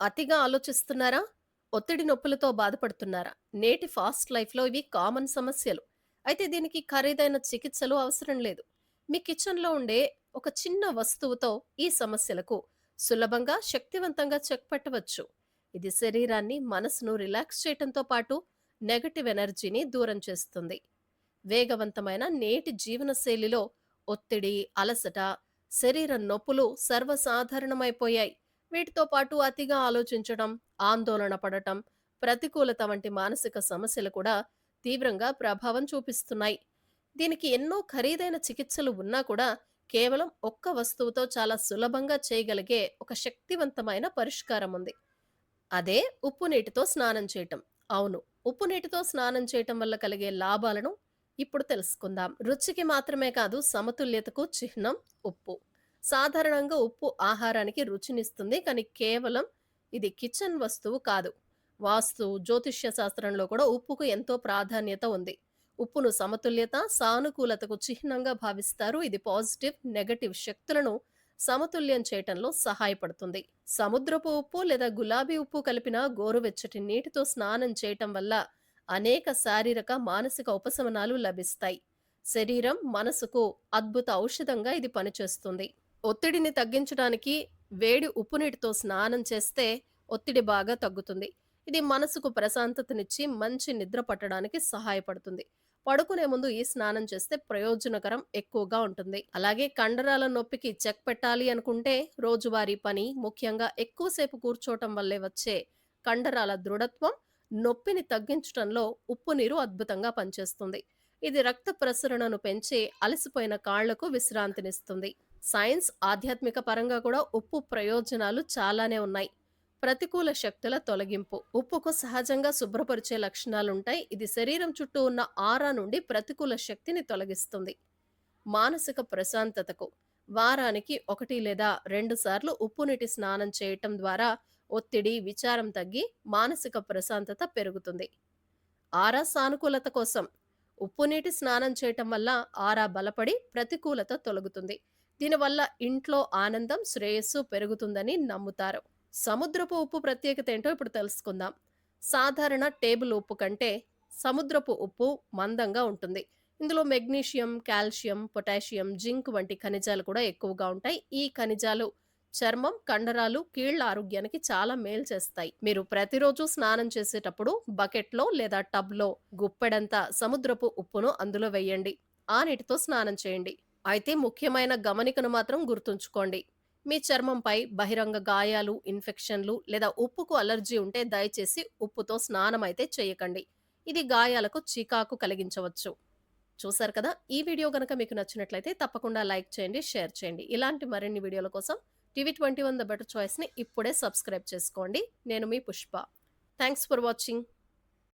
అతిగా ఆలోచిస్తున్నారా? ఒత్తిడి నొప్పులతో బాధపడుతున్నారా? నేటి ఫాస్ట్ లైఫ్‌లో ఇవి కామన్ సమస్యలు. అయితే దీనికి ఖరీదైన చికిత్సలు అవసరం లేదు. మీ కిచెన్‌లో ఉండే ఒక చిన్న వస్తువుతో ఈ సమస్యలకు సులభంగా, శక్తివంతంగా చెక్ పెట్టవచ్చు. ఇది శరీరాన్ని, మనసును రిలాక్స్ చేయటంతో పాటు నెగటివ్ ఎనర్జీని దూరం చేస్తుంది. వేగవంతమైన నేటి జీవనశైలిలో ఒత్తిడి, అలసట, శరీర నొప్పులు సర్వసాధారణమైపోయాయి. వీటితో పాటు అతిగా ఆలోచించడం, ఆందోళన పడటం, ప్రతికూలత వంటి మానసిక సమస్యలు కూడా తీవ్రంగా ప్రభావం చూపిస్తున్నాయి. దీనికి ఎన్నో ఖరీదైన చికిత్సలు ఉన్నా కూడా కేవలం ఒక్క వస్తువుతో చాలా సులభంగా చేయగలిగే ఒక శక్తివంతమైన పరిష్కారం ఉంది. అదే ఉప్పు నీటితో స్నానం చేయటం. అవును, ఉప్పు నీటితో స్నానం చేయటం వల్ల కలిగే లాభాలను ఇప్పుడు తెలుసుకుందాం. రుచికి మాత్రమే కాదు సమతుల్యతకు చిహ్నం ఉప్పు. సాధారణంగా ఉప్పు ఆహారానికి రుచినిస్తుంది కానీ కేవలం ఇది కిచెన్ వస్తువు కాదు. వాస్తు, జ్యోతిష్య శాస్త్రంలో కూడా ఉప్పుకు ఎంతో ప్రాధాన్యత ఉంది. ఉప్పును సమతుల్యత, సానుకూలతకు చిహ్నంగా భావిస్తారు. ఇది పాజిటివ్, నెగటివ్ శక్తులను సమతుల్యం చేయటంలో సహాయపడుతుంది. సముద్రపు ఉప్పు లేదా గులాబీ ఉప్పు కలిపిన గోరువెచ్చటి నీటితో స్నానం చేయటం వల్ల అనేక శారీరక, మానసిక ఉపశమనాలు లభిస్తాయి. శరీరం, మనసుకు అద్భుత ఔషధంగా ఇది పనిచేస్తుంది. ఒత్తిడిని తగ్గించడానికి వేడి ఉప్పు నీటితో స్నానం చేస్తే ఒత్తిడి బాగా తగ్గుతుంది. ఇది మనసుకు ప్రశాంతతనిచ్చి మంచి నిద్ర పట్టడానికి సహాయపడుతుంది. పడుకునే ముందు ఈ స్నానం చేస్తే ప్రయోజనకరం ఎక్కువగా ఉంటుంది. అలాగే కండరాల నొప్పికి చెక్ పెట్టాలి అనుకుంటే రోజువారీ పని, ముఖ్యంగా ఎక్కువసేపు కూర్చోవటం వల్లే వచ్చే కండరాల దృఢత్వం, నొప్పిని తగ్గించటంలో ఉప్పు నీరు అద్భుతంగా పనిచేస్తుంది. ఇది రక్త ప్రసరణను పెంచి అలసిపోయిన కాళ్ళకు విశ్రాంతినిస్తుంది. సైన్స్, ఆధ్యాత్మిక పరంగా కూడా ఉప్పు ప్రయోజనాలు చాలానే ఉన్నాయి. ప్రతికూల శక్తుల తొలగింపు ఉప్పుకు సహజంగా శుభ్రపరిచే లక్షణాలుంటాయి. ఇది శరీరం చుట్టూ ఉన్న ఆరా నుండి ప్రతికూల శక్తిని తొలగిస్తుంది. మానసిక ప్రశాంతతకు వారానికి ఒకటి లేదా రెండు సార్లు ఉప్పు నీటి స్నానం చేయటం ద్వారా ఒత్తిడి, విచారం తగ్గి మానసిక ప్రశాంతత పెరుగుతుంది. ఆరా సానుకూలత కోసం ఉప్పు నీటి స్నానం చేయటం వల్ల ఆరా బలపడి ప్రతికూలత తొలగుతుంది. దీనివల్ల ఇంట్లో ఆనందం, శ్రేయస్సు పెరుగుతుందని నమ్ముతారు. సముద్రపు ఉప్పు ప్రత్యేకత ఏంటో ఇప్పుడు తెలుసుకుందాం. సాధారణ టేబుల్ ఉప్పు కంటే సముద్రపు ఉప్పు మందంగా ఉంటుంది. ఇందులో మెగ్నీషియం, కాల్షియం, పొటాషియం, జింక్ వంటి ఖనిజాలు కూడా ఎక్కువగా ఉంటాయి. ఈ ఖనిజాలు చర్మం, కండరాలు, కీళ్ళ ఆరోగ్యానికి చాలా మేలు చేస్తాయి. మీరు ప్రతిరోజు స్నానం చేసేటప్పుడు బకెట్లో లేదా టబ్‌లో గుప్పెడంత సముద్రపు ఉప్పును అందులో వేయండి. ఆ నీటితో స్నానం చేయండి. అయితే ముఖ్యమైన గమనికను మాత్రం గుర్తుంచుకోండి. మీ చర్మంపై బహిరంగ గాయాలు, ఇన్ఫెక్షన్లు లేదా ఉప్పుకు అలర్జీ ఉంటే దయచేసి ఉప్పుతో స్నానం అయితే చేయకండి. ఇది గాయాలకు చికాకు కలిగించవచ్చు. చూశారు కదా! ఈ వీడియో గనక మీకు నచ్చినట్లయితే తప్పకుండా లైక్ చేయండి, షేర్ చేయండి. ఇలాంటి మరిన్ని వీడియోల కోసం టీవీ 21 ద బెటర్ చాయిస్‌ని ఇప్పుడే సబ్స్క్రైబ్ చేసుకోండి. నేను మీ పుష్ప. Thanks for watching.